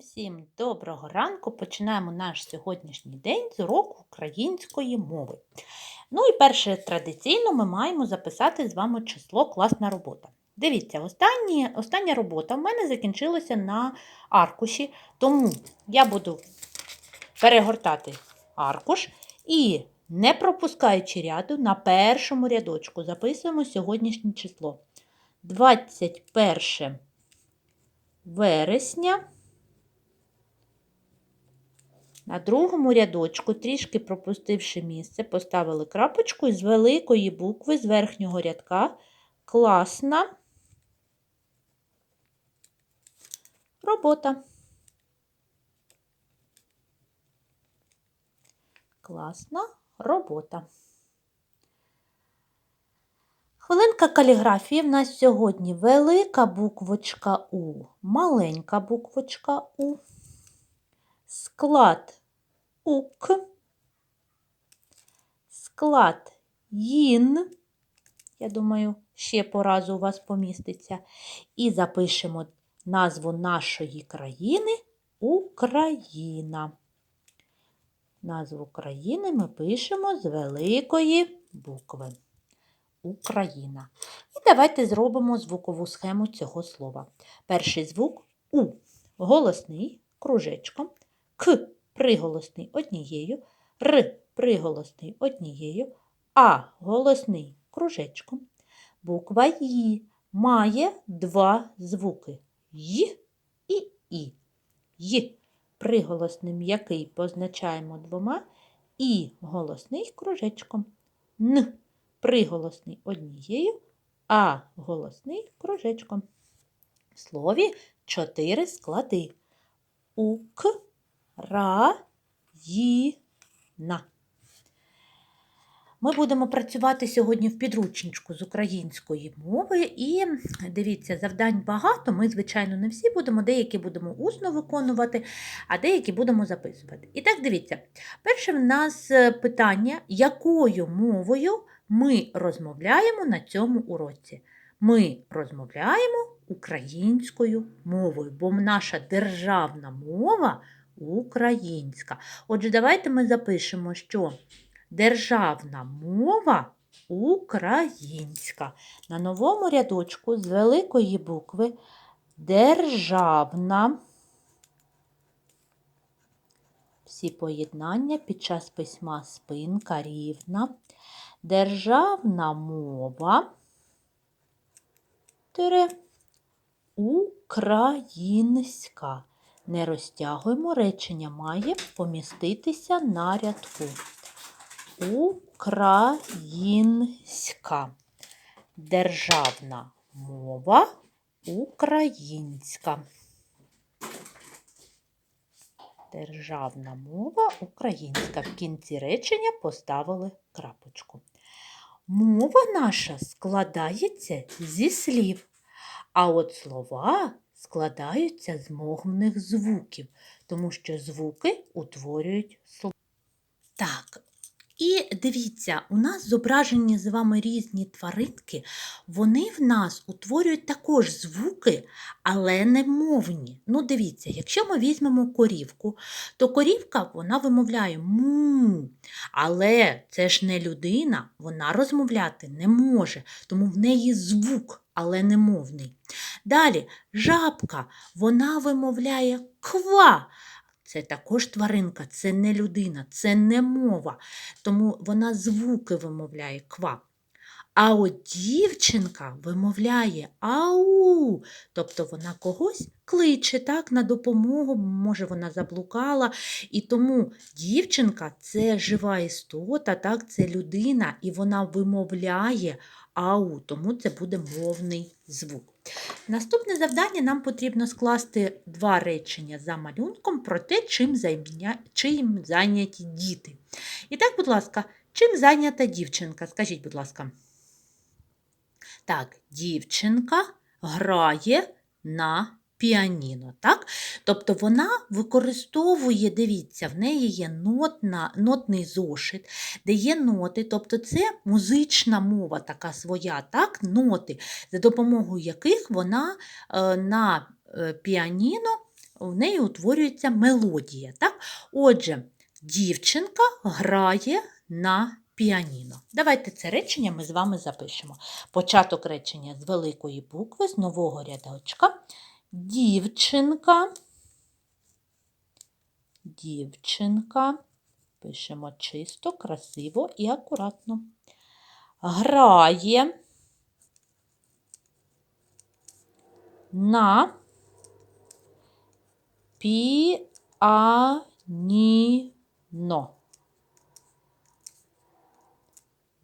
Всім доброго ранку! Починаємо наш сьогоднішній день з уроку української мови. Ну і перше, традиційно ми маємо записати з вами число класна робота. Дивіться, останні, остання робота в мене закінчилася на аркуші, тому я буду перегортати аркуш і, не пропускаючи ряду, на першому рядочку записуємо сьогоднішнє число. 21 вересня. На другому рядочку, трішки пропустивши місце, поставили крапочку і з великої букви з верхнього рядка класна робота. Класна робота. Хвилинка каліграфії в нас сьогодні велика буквочка У, маленька буквочка У, склад УК, склад ЙІН, я думаю, ще по разу у вас поміститься, і запишемо назву нашої країни Україна. Назву країни ми пишемо з великої букви. Україна. І давайте зробимо звукову схему цього слова. Перший звук У. Голосний кружечком, К приголосний однією, Р приголосний однією, А голосний кружечком. Буква І має два звуки Й і І. Й приголосним який позначаємо двома, І голосний кружечком. Н приголосний однією, а голосний кружечком. В слові чотири склади. Ук, ра, ї, на. Ми будемо працювати сьогодні в підручничку з української мови, і дивіться, завдань багато. Ми, звичайно, не всі будемо, деякі будемо усно виконувати, а деякі будемо записувати. І так, дивіться, перше в нас е, питання, якою мовою ми розмовляємо на цьому уроці. Ми розмовляємо українською мовою, бо наша державна мова українська. Отже, давайте ми запишемо, що державна мова українська. На новому рядочку з великої букви державна. Всі поєднання під час письма спинка рівна. Державна мова українська. Не розтягуємо речення, має поміститися на рядку. Українська. Державна мова українська. Державна мова українська. В кінці речення поставили крапочку. Мова наша складається зі слів, а от слова складаються з мовних звуків, тому що звуки утворюють слова. Так, і дивіться, у нас зображені з вами різні тваринки, вони в нас утворюють також звуки, але не мовні. Ну, дивіться, якщо ми візьмемо корівку, то корівка вона вимовляє му. Але це ж не людина, вона розмовляти не може, тому в неї звук, але не мовний. Далі жабка, вона вимовляє ква. Це також тваринка, це не людина, це не мова, тому вона звуки вимовляє ква. А от дівчинка вимовляє ау, тобто вона когось кличе так, на допомогу, може вона заблукала. І тому дівчинка це жива істота, так, це людина, і вона вимовляє ау, тому це буде мовний звук. Наступне завдання нам потрібно скласти два речення за малюнком про те, чим, займня... чим зайняті діти. І так, будь ласка, чим зайнята дівчинка? Скажіть, будь ласка. Так, дівчинка грає на піаніно. так? Тобто вона використовує, дивіться, в неї є нотна, нотний зошит, де є ноти, тобто це музична мова така своя, так? ноти, за допомогою яких вона е, на е, піаніно в неї утворюється мелодія. Так? Отже, дівчинка грає на піаніно. Давайте це речення ми з вами запишемо. Початок речення з великої букви, з нового рядочка. Дівчинка. Дівчинка. Пишемо чисто, красиво і акуратно. Грає на піаніно.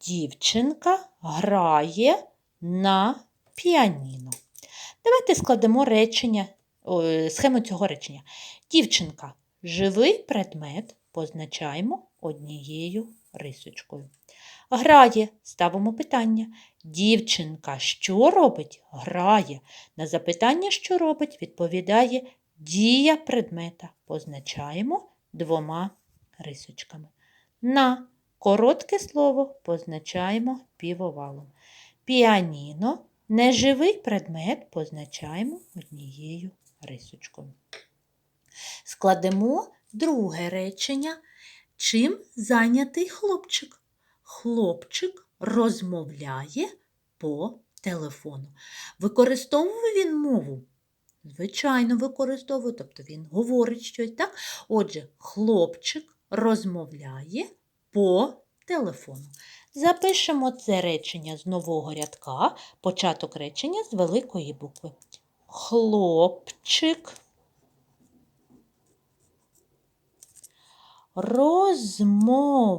Дівчинка грає на піаніно. Давайте складемо речення, схему цього речення. Дівчинка живий предмет позначаємо однією рисочкою. Грає, ставимо питання. Дівчинка що робить? Грає. На запитання, що робить, відповідає дія предмета. Позначаємо двома рисочками. На коротке слово позначаємо півовалом. Піаніно неживий предмет позначаємо однією рисочкою. Складемо друге речення. Чим зайнятий хлопчик? Хлопчик розмовляє по телефону. Використовує він мову? Звичайно, використовує, тобто він говорить щось, так? Отже, хлопчик розмовляє по телефону. Запишемо це речення з нового рядка, початок речення з великої букви. Хлопчик розмовляє.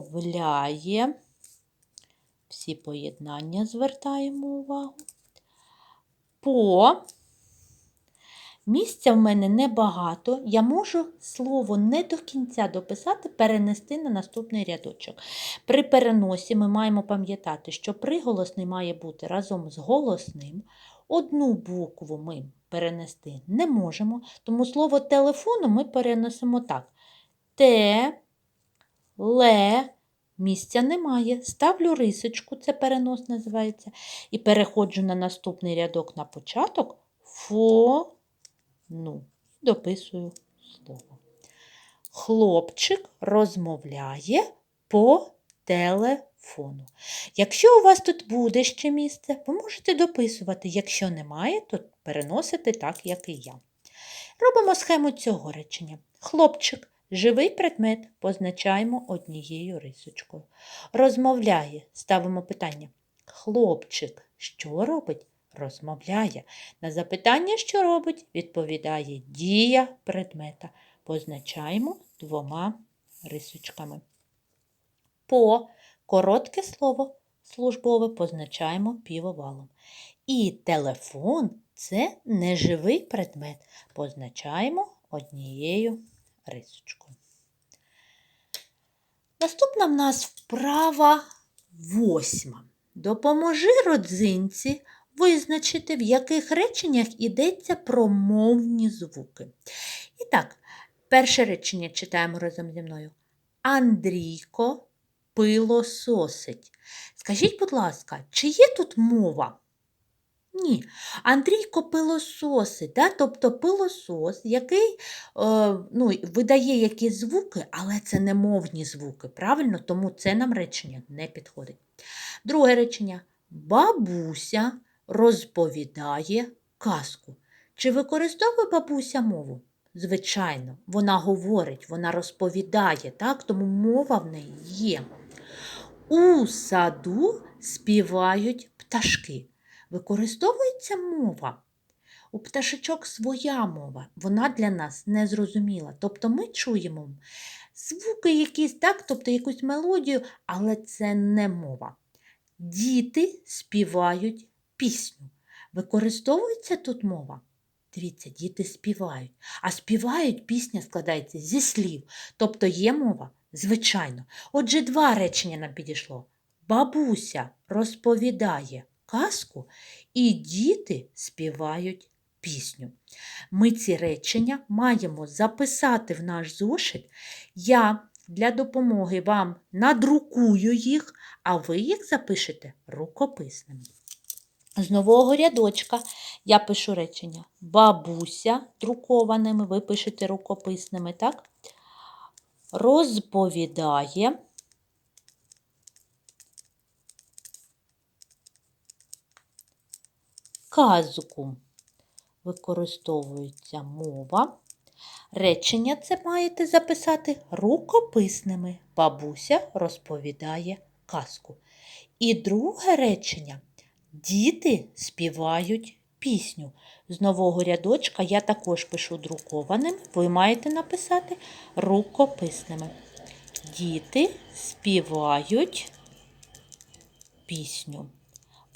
Всі поєднання звертаємо увагу. По місця в мене небагато. Я можу слово не до кінця дописати, перенести на наступний рядочок. При переносі ми маємо пам'ятати, що приголосний має бути разом з голосним. Одну букву ми перенести не можемо, тому слово телефону ми переносимо так. Те, ле, місця немає. Ставлю рисочку, це перенос називається, і переходжу на наступний рядок на початок фо, ну, дописую слово. Хлопчик розмовляє по телефону. Якщо у вас тут буде ще місце, ви можете дописувати. Якщо немає, то переносити так, як і я. Робимо схему цього речення. Хлопчик Живий предмет позначаємо однією рисочкою. Розмовляє, ставимо питання. Хлопчик, що робить? Розмовляє. На запитання, що робить, відповідає дія предмета. Позначаємо двома рисочками. По коротке слово службове позначаємо півовалом. І телефон це неживий предмет. Позначаємо однією рисочкою. Наступна в нас вправа восьма. Допоможи родзинці визначити, в яких реченнях йдеться про мовні звуки. І так, перше речення читаємо разом зі мною. Андрійко пилососить. Скажіть, будь ласка, чи є тут мова? Ні. Андрійко пилососить, да? тобто пилосос, який е, ну, видає якісь звуки, але це не мовні звуки. Правильно? Тому це нам речення не підходить. Друге речення. Бабуся розповідає казку. Чи використовує бабуся мову? Звичайно, вона говорить, вона розповідає, так? тому мова в неї є. У саду співають пташки використовується мова. У пташечок своя мова, вона для нас незрозуміла. Тобто ми чуємо звуки якісь, так, тобто якусь мелодію, але це не мова. Діти співають пісню. Використовується тут мова? Дивіться, діти співають. А співають пісня складається зі слів. Тобто є мова? Звичайно. Отже, два речення нам підійшло. Бабуся розповідає казку, і діти співають пісню. Ми ці речення маємо записати в наш зошит. Я для допомоги вам надрукую їх, а ви їх запишете рукописними. З нового рядочка я пишу речення. Бабуся друкованими, ви пишете рукописними, так? Розповідає. Казку використовується мова. Речення це маєте записати рукописними. Бабуся розповідає казку. І друге речення. Діти співають пісню. З нового рядочка я також пишу друкованим. Ви маєте написати рукописними. Діти співають пісню.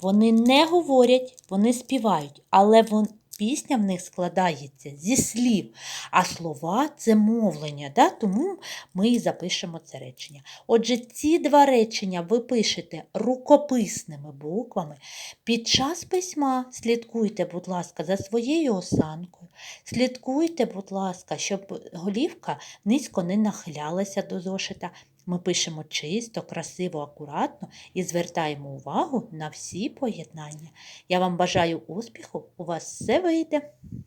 Вони не говорять, вони співають, але вон, пісня в них складається зі слів, а слова це мовлення, да? тому ми і запишемо це речення. Отже, ці два речення ви пишете рукописними буквами. Під час письма слідкуйте, будь ласка, за своєю осанкою. Слідкуйте, будь ласка, щоб голівка низько не нахилялася до зошита. Ми пишемо чисто, красиво, акуратно і звертаємо увагу на всі поєднання. Я вам бажаю успіху, у вас все вийде.